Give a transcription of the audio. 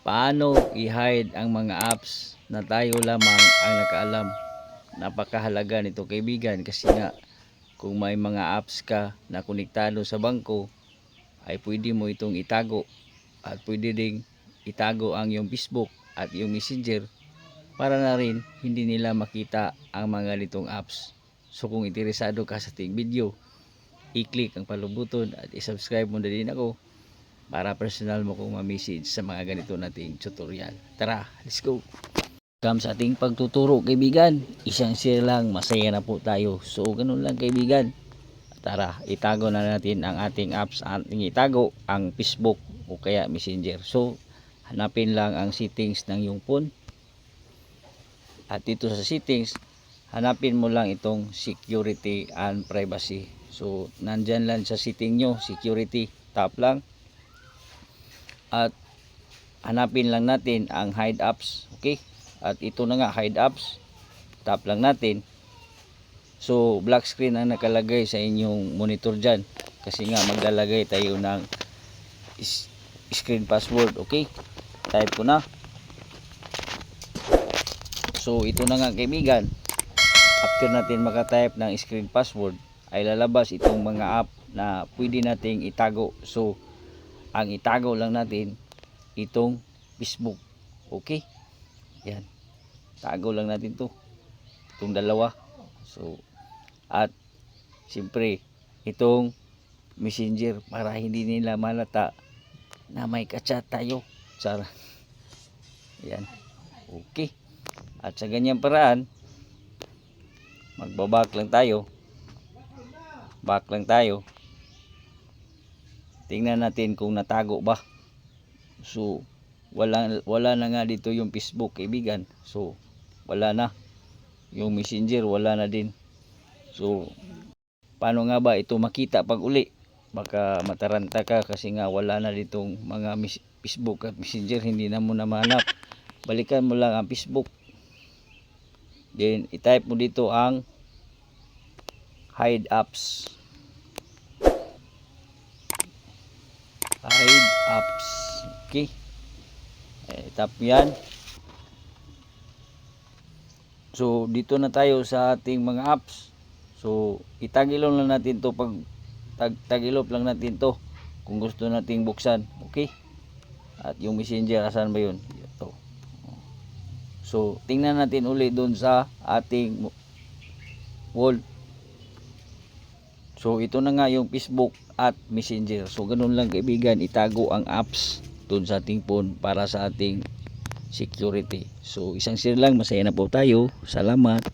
paano i-hide ang mga apps na tayo lamang ang nakaalam. Napakahalaga nito kaibigan kasi nga kung may mga apps ka na konektado sa bangko ay pwede mo itong itago at pwede ding itago ang yung Facebook at yung Messenger para na rin hindi nila makita ang mga nitong apps. So kung interesado ka sa ating video, i-click ang palubuton at i-subscribe mo na din ako para personal mo kong ma-message sa mga ganito nating tutorial. Tara, let's go! Welcome sa ating pagtuturo kaibigan. Isang share lang, masaya na po tayo. So ganun lang kaibigan. Tara, itago na natin ang ating apps. Ating itago ang Facebook o kaya Messenger. So hanapin lang ang settings ng yung phone. At dito sa settings, hanapin mo lang itong security and privacy. So nandyan lang sa setting nyo, security, tap lang. At hanapin lang natin ang hide apps. Okay? At ito na nga, hide apps. Tap lang natin. So, black screen ang nakalagay sa inyong monitor dyan. Kasi nga, maglalagay tayo ng screen password. Okay? Type ko na. So, ito na nga kaibigan. After natin makatype ng screen password, ay lalabas itong mga app na pwede nating itago. So, ang itago lang natin itong Facebook. Okay? Yan. Tago lang natin to. Itong dalawa. So, at siyempre, itong messenger para hindi nila malata na may kachat tayo. Sara. Yan. Okay. At sa ganyang paraan, magbabak lang tayo. Back lang tayo. Tingnan natin kung natago ba. So, wala wala na nga dito yung Facebook kaibigan. So, wala na. Yung Messenger wala na din. So, paano nga ba ito makita pag uli? Baka mataranta ka kasi nga wala na ditong mga Facebook at Messenger hindi na mo na mahanap. Balikan mo lang ang Facebook. Then, i-type mo dito ang hide apps. Hide apps. Okay. Eh, tap yan. So, dito na tayo sa ating mga apps. So, itagilon lang natin to pag tag, tagilop lang natin to kung gusto nating buksan. Okay? At yung messenger, asan ba yun? Ito. So, tingnan natin uli doon sa ating wall. So, ito na nga yung Facebook at Messenger. So, ganun lang kaibigan, itago ang apps doon sa ating phone para sa ating security. So, isang share lang, masaya na po tayo. Salamat.